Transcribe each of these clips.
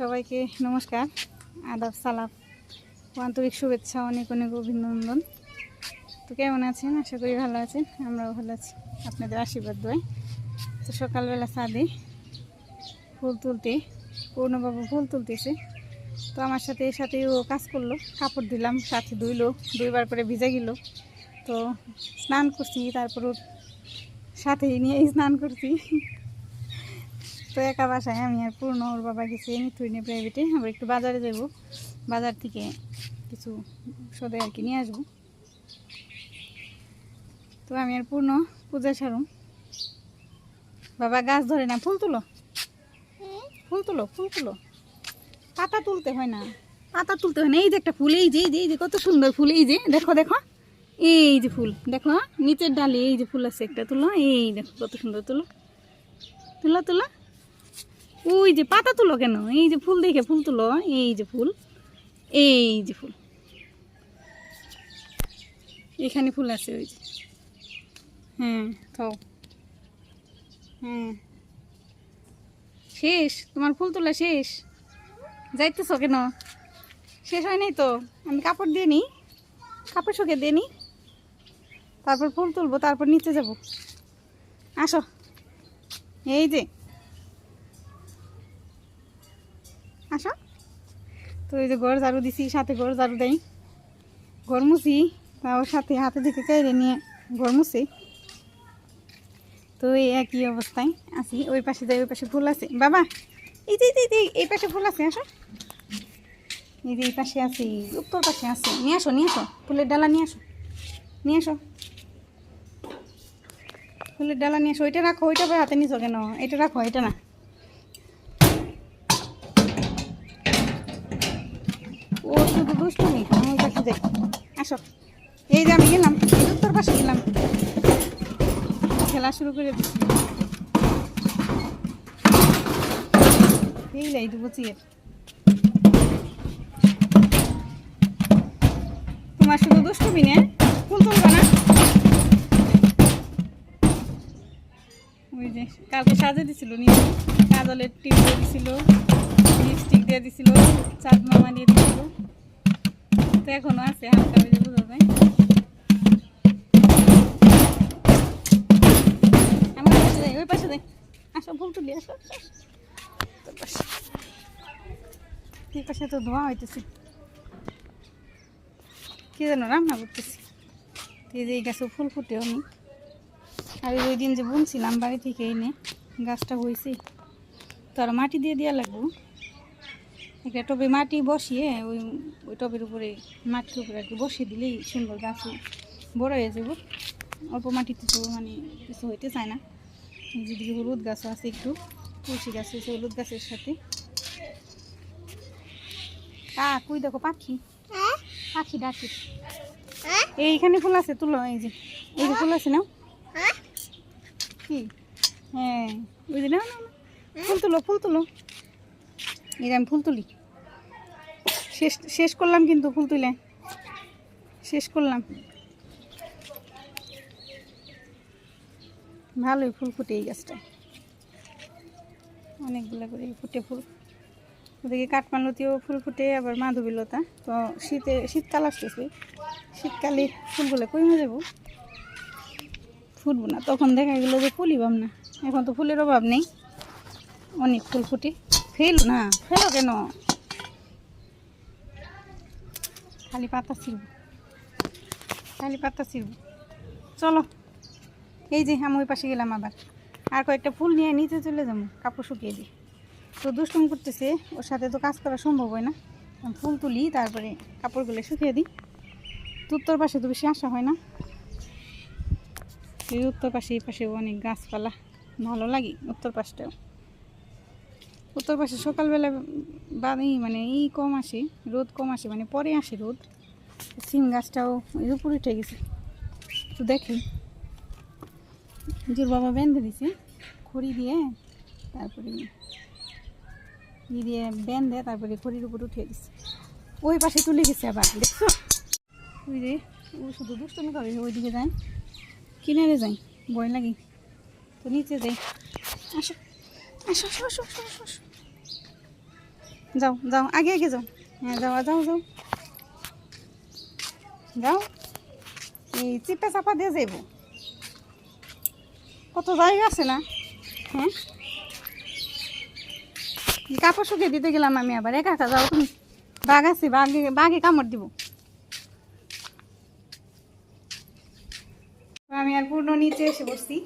সবাইকে নমস্কার, আদাব, সালাম, আন্তরিক শুভেচ্ছা, অনেক অনেক অভিনন্দন। তো কেমন আছেন? আশা করি ভালো আছেন, আমরাও ভালো আছি, আপনাদের আশীর্বাদ দয় তো সকালবেলা ছাদে ফুল তুলতে, পূর্ণবাবু ফুল তুলতেছে। তো আমার সাথে এর সাথে ও কাজ করল, কাপড় দিলাম, সাথে ধুইলো দুইবার করে ভিজে গেল। তো স্নান করছি, তারপর সাথেই নিয়ে স্নান করছি। তো একা বাসায় আমি আর পূর্ণ ওর বাবা গেছি তুই মিথুইনে প্রাইভেটে আমরা একটু বাজারে যাব বাজার থেকে কিছু সদে আর কি নিয়ে আসব। তো আমি আর পূর্ণ পূজা সারুম। বাবা গাছ ধরে না, ফুল তুলো? ফুল তুলো ফুল তুলো। পাতা তুলতে হয় না। পাতা তুলতে হয় না। এই যে একটা ফুল, এই যে এই যে এই যে, কত সুন্দর ফুল, এই যে, দেখো দেখো। এই যে ফুল, দেখো নিচের ডালে এই যে ফুল আছে একটা, তুলো। এই দেখো, কত সুন্দর তুলো। তুলো তুলো। ওই যে পাতা তুলো কেন? এই যে ফুল দেখে ফুল তুলো, এই যে ফুল, এই যে ফুল। এখানে ফুল আছে ওই যে। হ্যাঁ হ্যাঁ। শেষ, তোমার ফুল তোলা শেষ। যাইতেছ কেন? শেষ হয় নাই তো? আমি কাপড় দিয়ে নিই। কাপড় শুকে দিয়ে নিই। তারপর ফুল তুলবো, তারপর নিচে যাব। আসো। এই যে আসো তো এই যে ঘর ঝাড়ু দিছি, সাথে ঘর ঝাড়ু দেই। ঘর মুছি তাও সাথে হাতে থেকে কেড়ে নিয়ে ঘর মুছি তো এই একই অবস্থায় আছি, ওই পাশে যাই, ওই পাশে ফুল আছে। বাবা এই যে, এই পাশে ফুল আছে, আসো। এই যে, এই পাশে আছে, উত্তর পাশে আছে। নিয়ে আসো নিয়ে আসো, ফুলের ডালা নিয়ে আসো। নিয়ে আসো। ফুলের ডালা নিয়ে আসো, ওইটা রাখো, ওইটা হাতে নিছো কেন? এটা রাখো, এটা না ও শুধু যাই আসো। এই যে আমি গেলাম পাশে গেলাম। খেলা শুরু করে দিচ্ছি। এই তোমার শুধু দুষ্টুমি নে, ফুল তুলবে না? ওই যে, কালকে সাজে দিছিল নিয়ে। কাজলের টিপ দিয়ে দিছিল, লিপস্টিক দিয়ে দিছিল, চাঁদ মামা দিয়ে দিছিল। তো এখনও আছে, হালকা বেজে বোঝা যায়। তো হইতেছে। কি এই যে গাছে ফুল দিন যে বুনছিলাম বাড়ি থেকে এনে, গাছটা হয়েছে তো আর মাটি দিয়ে দেওয়া লাগবো। একটা টবে মাটি বসিয়ে ওই ওই টবের উপরে, মাটির উপরে আর কি বসিয়ে দিলেই সুন্দর গাছ বড় হয়ে যাব। অল্প মাটিতে তো মানে কিছু হইতে চায় না। যেদিকে হলুদ গাছও আছে একটু, তুলসী গাছ আছে হলুদ গাছের সাথে। কা কুই দেখো পাখি? পাখি ডাকি। এইখানে ফুল আছে, তুলো, এই যে এই যে ফুল আছে নাও। কি? হ্যাঁ ওই নাও। ফুল তুলো ফুল তুলো। এই আমি ফুল তুলি। শেষ শেষ করলাম কিন্তু ফুল তুলে। শেষ করলাম। ভালোই ফুল ফুটে এই গাছটায় অনেকগুলো করে ফুটে ফুল। ওদিকে কাঠমালতিও ফুল ফুটে, আবার মাধবীলতা। তো শীতে, শীতকাল আসতেছে। শীতকালে ফুলগুলো কমে যাব? ফুটবো না। তখন দেখা গেলো যে ফুলই পাম না। এখন তো ফুলের অভাব নেই। অনেক ফুল ফুটে। ফেলো না, ফেলো কেন? খালি পাতা ছিড়ব, খালি পাতা ছিড়ব। চলো, এই যে আমি ওই পাশে গেলাম আবার। আর কয়েকটা ফুল নিয়ে নিচে চলে যাব, কাপড় শুকিয়ে দিই তো দুষ্টুম করতেছে, ওর সাথে তো কাজ করা সম্ভব হয় না। ফুল তুলি, তারপরে কাপড়গুলো শুকিয়ে দিই। উত্তর পাশে তো বেশি আসা হয় না। এই উত্তর পাশে, এই পাশে অনেক গাছপালা, ভালো লাগে উত্তর পাশটাও। উত্তর পাশে সকালবেলা বা এই মানে এই কম আসে, রোদ কম আসে মানে পরে আসে রোদ। সিম গাছটাও এর উপরে উঠে গেছে। তো দেখি। জোর বাবা বেঁধে দিছে, খড়ি দিয়ে তারপরে ই দিয়ে বেঁধে তারপরে খড়ির উপর উঠে দিছে। ওই পাশে তুলে গেছে আবার, দেখছ? ওই যে, ও শুধু দুষ্টমি করে, ওইদিকে যায়। কিনারে যাই ভয় লাগে। তো নিচে যাই। আসো। আসো আসো আসো আসো আসো, যাও যাও আগে আগে যাও। হ্যাঁ যাও যাও যাও। যাও। এই চিপে চাপা দিয়ে যাইব। কত জায়গা আছে না? হ্যাঁ? কাপড় শুকিয়ে দিতে গেলাম আমি আবার। একা একা যাও তুমি। বাঘ আছে বাঘে বাঘে কামড় দিব। আমি আর পূর্ণ নিচে এসে বসছি।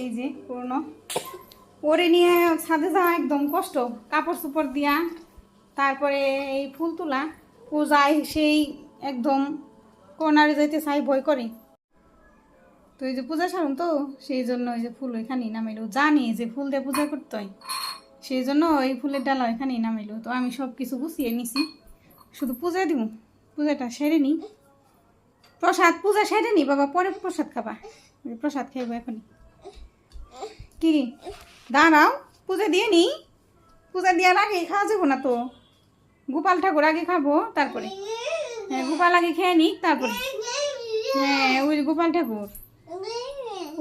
এই যে পূর্ণ ওরে নিয়ে ছাদে যাওয়া একদম কষ্ট। কাপড় চোপড় দিয়া, তারপরে এই ফুল তোলা। ও যায় সেই একদম কর্নারে যাইতে চাই, ভয় করে। তো এই যে পূজা সারুন তো, সেই জন্য ওই যে ফুল ওইখানেই নামাইলো জানি যে ফুল দিয়ে পূজা করতে হয়। সেই জন্য ওই ফুলের ডালা ওইখানেই নামাইলো তো আমি সব কিছু গুছিয়ে নিছি। শুধু পূজা দিব। পূজাটা সেরে নিই প্রসাদ, পূজা সেরে নি? বাবা, পরে প্রসাদ খাবা। প্রসাদ খাইবো এখনই। কি দাঁড়াও পূজা দিয়ে নি। পূজা দেওয়ার আগে খাওয়া যাব না তো। গোপাল ঠাকুর আগে খাব তারপরে। হ্যাঁ গোপাল আগে খেয়ে নিক তারপরে। হ্যাঁ ওই যে গোপাল ঠাকুর।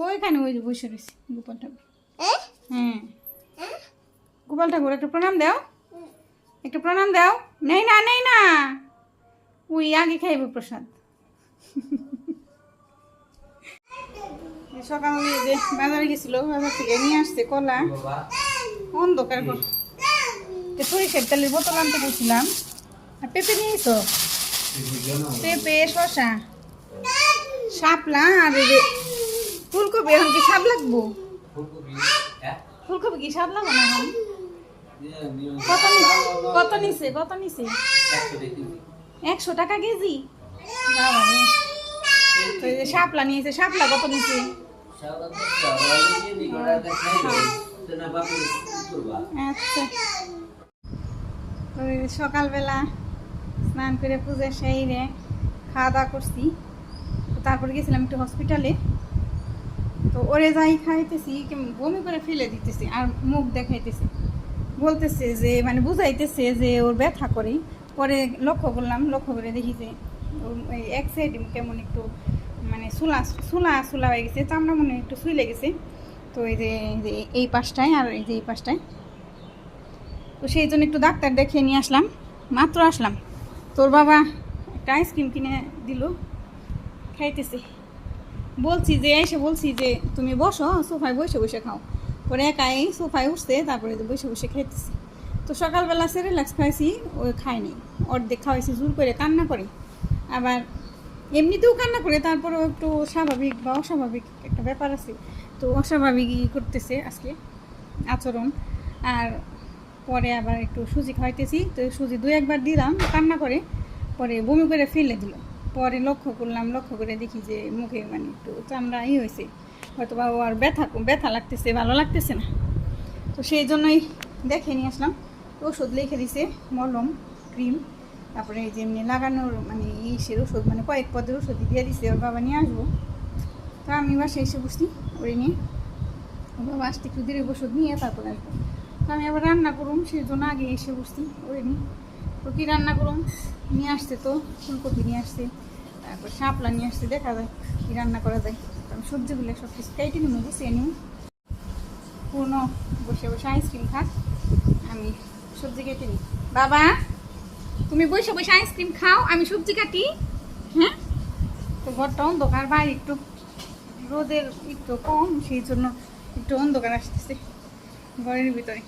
ওইখানে ওই যে বসে রয়েছে গোপাল ঠাকুর। হ্যাঁ। গোপাল ঠাকুর একটা প্রণাম দাও। একটা প্রণাম দাও। নেই না নেই না। ওই আগে খাইব প্রসাদ। সকালে যে বাজারে গেছিল, বাজার থেকে নিয়ে আসছে কলা। অন্ধকার কর। সরিষার তেলের বোতল আনতে গেছিলাম। আর পেঁপে নিয়েছো? পেঁপে শশা শাপলা আর ফুলকপি, এখন কি শাপ লাগবো? ফুলকপি কি শাপ লাগবো না এখন? কত কত নিছে কত নিছে? একশো টাকা কেজি? বাবা শাপলা নিয়েছে, শাপলা কত নিছে? সকালবেলা স্নান করে পূজা সেরে খাওয়া দাওয়া করছি। তারপরে গেছিলাম একটু হসপিটালে তো ওরে যাই খাইতেছি বমি করে ফেলে দিতেছি আর মুখ দেখাইতেছি। বলতেছে যে মানে বুঝাইতেছে যে ওর ব্যথা করে। পরে লক্ষ্য করলাম, লক্ষ্য করে দেখি যে এক সাইড কেমন একটু মানে সুলা সুলা সুলা হয়ে গেছে, চামড়া মনে একটু শুইলে গেছে। তো এই যে, এই পাশটায় আর এই যে এই পাশটায়। তো সেই জন্য একটু ডাক্তার দেখিয়ে নিয়ে আসলাম। মাত্র আসলাম। তোর বাবা একটা আইসক্রিম কিনে দিল, খাইতেছে। বলছি যে, এসে বলছি যে, তুমি বসো, সোফায় বসে বসে খাও। পরে একাই সোফায় উঠছে, তারপরে বসে বসে খাইতেছি। তো সকালবেলা সেরেলাক্স খাইছি ওই খাইনি অর্ধেক খাওয়াইছি, জোর করে কান্না করে। আবার এমনিতেও কান্না করে, তারপরেও একটু স্বাভাবিক বা অস্বাভাবিক একটা ব্যাপার আছে। তো অস্বাভাবিকই করতেছে আজকে আচরণ। আর পরে আবার একটু সুজি খাওয়াইতেছি, তো সুজি দু একবার দিলাম, কান্না করে, পরে বমি করে ফেলে দিল। পরে লক্ষ্য করলাম, লক্ষ্য করে দেখি যে মুখে মানে একটু চামড়া ই হয়েছে। হয়তো বা ও আর ব্যথা ব্যথা লাগতেছে, ভালো লাগতেছে না। তো সেই জন্যই দেখে নিয়ে আসলাম। ওষুধ লিখে দিছে, মলম, ক্রিম। তারপরে এই যে এমনি লাগানোর মানে ইসের ওষুধ মানে কয়েক পদের ওষুধ দিয়ে দিছে, ওর বাবা নিয়ে আসব। তো আমি বাসায় এসে বসছি, ওরে নিয়ে। ওর বাবা আসতে একটু দেরি ওষুধ নিয়ে তারপরে আসব। তো আমি আবার রান্না করুম, সেই জন্য আগে এসে বসছি, ওরে নিয়ে। তো কী রান্না করুম? নিয়ে আসতে তো, ফুলকপি নিয়ে আসছে, তারপর শাপলা নিয়ে আসতে দেখা যায় কী রান্না করা যায়। আমি সবজিগুলো সব কিছু কেটে নিব গুছিয়ে নিব পূর্ণ বসে বসে আইসক্রিম খাক, আমি সবজি কেটে নিই। বাবা! তুমি বসে বসে আইসক্রিম খাও, আমি সবজি কাটি। হ্যাঁ? তো ঘরটা অন্ধকার, বাইরে একটু রোদের একটু কম, সেই জন্য একটু অন্ধকার আসতেছে ঘরের ভিতরে।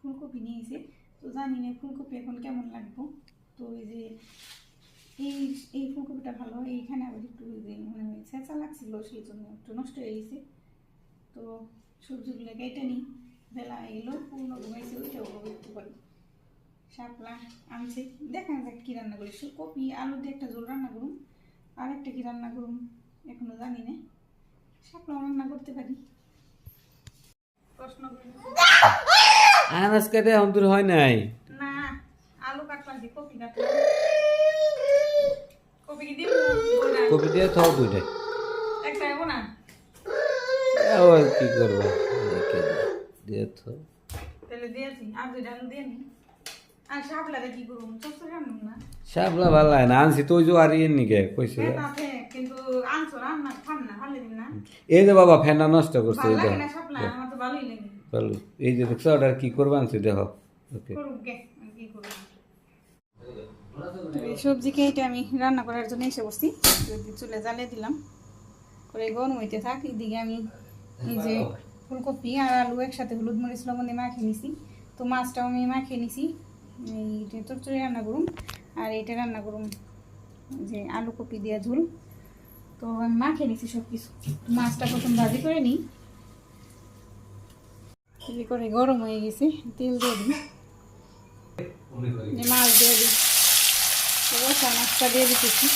ফুলকপি নিয়েছে তো জানি না ফুলকপি এখন কেমন লাগবো। তো এই যে এই এই ফুলকপিটা ভালো এইখানে আবার একটু মানে ছেঁচা লাগছিল সেই জন্য একটু নষ্ট হয়ে গেছে। তো সবজিগুলো কেটে নিই। বেলা এলো পূর্ণ ঘুমাইছে ওইটাও একটু করি শাপলা আনছে। দেখা যাক কী রান্না করি। সে কপি আলু দিয়ে একটা ঝোল রান্না করুন। আর একটা কী রান্না করুন এখনও জানি না। শাপলাও রান্না করতে পারি। প্রশ্ন আনাজ কাটে অন্তর হয় নাই? না আলু কাটলাম দি কপি কাটলাম কপি দিয়ে থাও দুইটা একটা দেবো না? ও কি করব? দিয়ে শাপলা ভালো লাগে না। আনছি তো আর ইয়ে নিকে কইছিল হ্যাঁ, এই যে বাবা ফ্যানটা নষ্ট করছে এই দেখো। তো এই যে দেখছ ওটা কি করবা আনছি দেখো। ওকে করুক গে আমি কি করব এই সবজি কেটে আমি রান্না করার জন্য এসে বসছি। চুলে জ্বালিয়ে দিলাম করে গরম হইতে থাক এদিকে আমি এই যে ফুলকপি আর আলু একসাথে হলুদ মরিচ লবণ দিয়ে মাখিয়ে নিছি। তো মাছটাও আমি মাখিয়ে নিছি। এই চচ্চড়ি রান্না করুন আর এইটা রান্না করুন যে আলু কপি দিয়ে ঝোল। তো আমি মাখিয়ে নিছি সব কিছু মাছটা প্রথম ভাজি করে নিই। করে গরম হয়ে গেছে তেল দিয়ে দিই। মাছ দিয়ে দিই। মাছটা দিয়ে দিতেছি।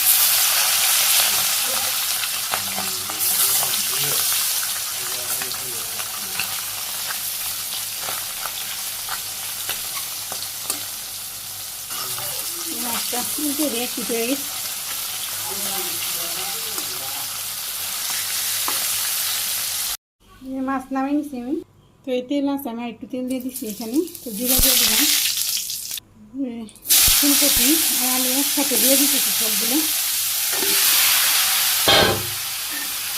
মাছ নামিয়ে নিছি আমি। তো এই তেল আছে একটু তেল দিয়ে দিচ্ছি এখানে। তো জিরা দিয়ে দিলাম। ফুলকপি আর আলু একসাথে দিয়ে দিতেছি সবগুলো।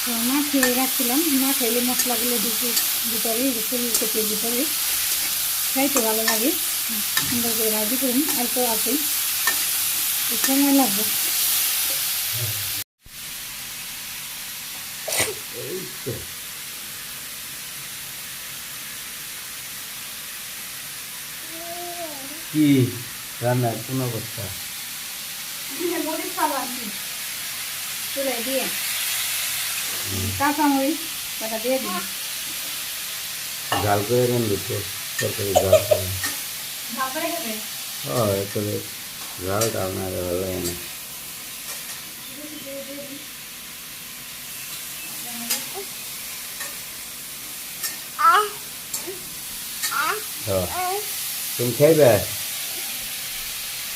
তো মাখিয়ে রাখছিলাম। মাখাইলে মশলাগুলো দিতে ভিতরে এই যে ফুলকপির ভিতরে খাইতে ভালো লাগে। সুন্দর করে ভাজি করুন, অল্প আছে। সময় লাগবে। কি? রান্নার চলে দিয়ে কাঁচা মরিচ ওটা দিয়ে। দিই জাল করে রান দিতে তরকারি জাল করে তারপরে খাবে? জাল ডাল না ভালো লাগে না। হ্যাঁ। তুমি খাইবে?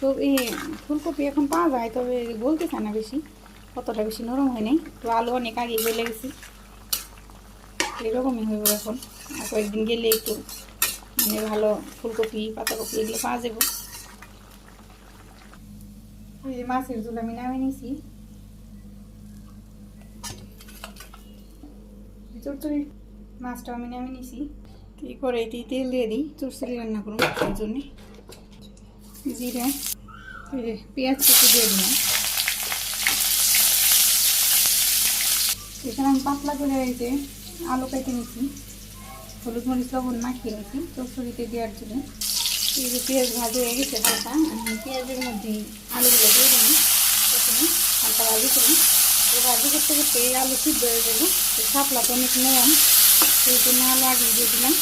সব এই ফুলকপি এখন পাওয়া যায়, তবে বলতে চায় না বেশি কতটা বেশি নরম হয় নাই। তো আলু অনেক আগে গলে গেছি। এরকমই হইব এখন। আর কয়েকদিন গেলে একটু মানে ভালো ফুলকপি, পাতাকপি এগুলো পাওয়া যাবে। এই যে মাছের ঝোল আমি নামিয়ে নিয়েছি চুরচুরি মাছটা আমি নামিয়ে নিয়েছি কী করে এটি তেল দিয়ে দিই? চুরচুরি রান্না করুন সেই জন্যে। জিরা, এই পেঁয়াজ কুচি দিয়ে দিলাম। এখানে আমি পাতলা করে এই যে আলু কেটে নিচ্ছি হলুদ মরিচ, লবণ মাখিয়ে নিচ্ছি চচ্চড়িতে দেওয়ার জন্য। এই যে পেঁয়াজ ভাজি হয়ে গেছে হালকা আমি পেঁয়াজের মধ্যে আলুগুলো দিয়ে দিলাম। প্রথমে হালকা ভাজি করুন তো ভাজি করতে করতে এই আলু সিদ্ধ হয়ে তো তো অনেক নরম সেই জন্য আলু আগে দিয়ে দিলাম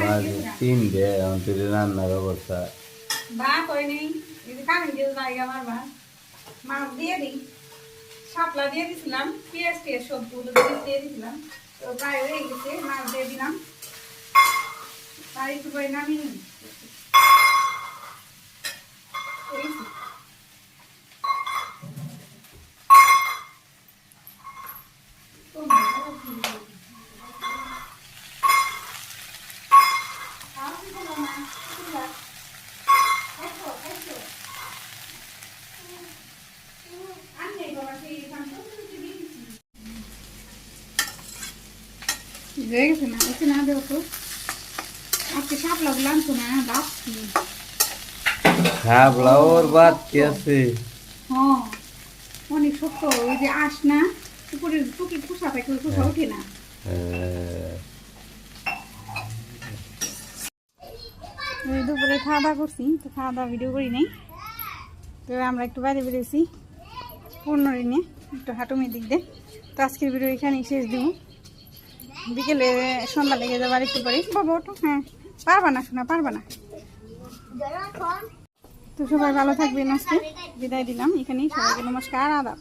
বাজে তিন দে আমাদের রান্নার অবস্থা বা কই নেই যে কামিন দিয়ে জায়গা আমার বা মাছ দিয়ে দিই শাপলা দিয়ে দিছিলাম পেঁয়াজ টিয়াজ সবগুলো দিয়ে দিয়ে দিছিলাম তো প্রায় হয়ে গেছে মাছ দিয়ে দিলাম তাই একটু নামিয়ে নিই এই যে। তো ভালো লাগছে। খাও কি বলো না? কি বলো? খাইছো, খাইছো? আনলে বাবা সেই এখানটা তুমি কি দিয়ে দিছি? হয়ে গেছে না এসে না দেবো তো আজকে আনছো না বাপ খাবলা ওর বাদ কি আছে? হ্যাঁ অনেক শক্ত ওই যে আস না টুকি থাকে ওই খোসা ওঠে না। হ্যাঁ। দুপুরে খাওয়া দাওয়া করছি তো খাওয়া দাওয়া ভিডিও করি নাই। তো আমরা একটু বাইরে বেরিয়েছি পনেরো নিয়ে একটু হাঁটুমি দিক দিয়ে। তো আজকের ভিডিও এখানেই শেষ দিব। বিকেলে সন্ধ্যা লেগে যাবার একটু পরে। বাবা, ওঠো। হ্যাঁ পারবা না শোনা পারবা না। তো সবাই ভালো থাকবেন আজকে। বিদায় দিলাম। এখানেই সবাইকে নমস্কার, আদাব।